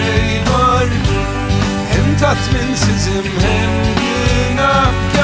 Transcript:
şey var. Hem tatminsizim hem günahkar.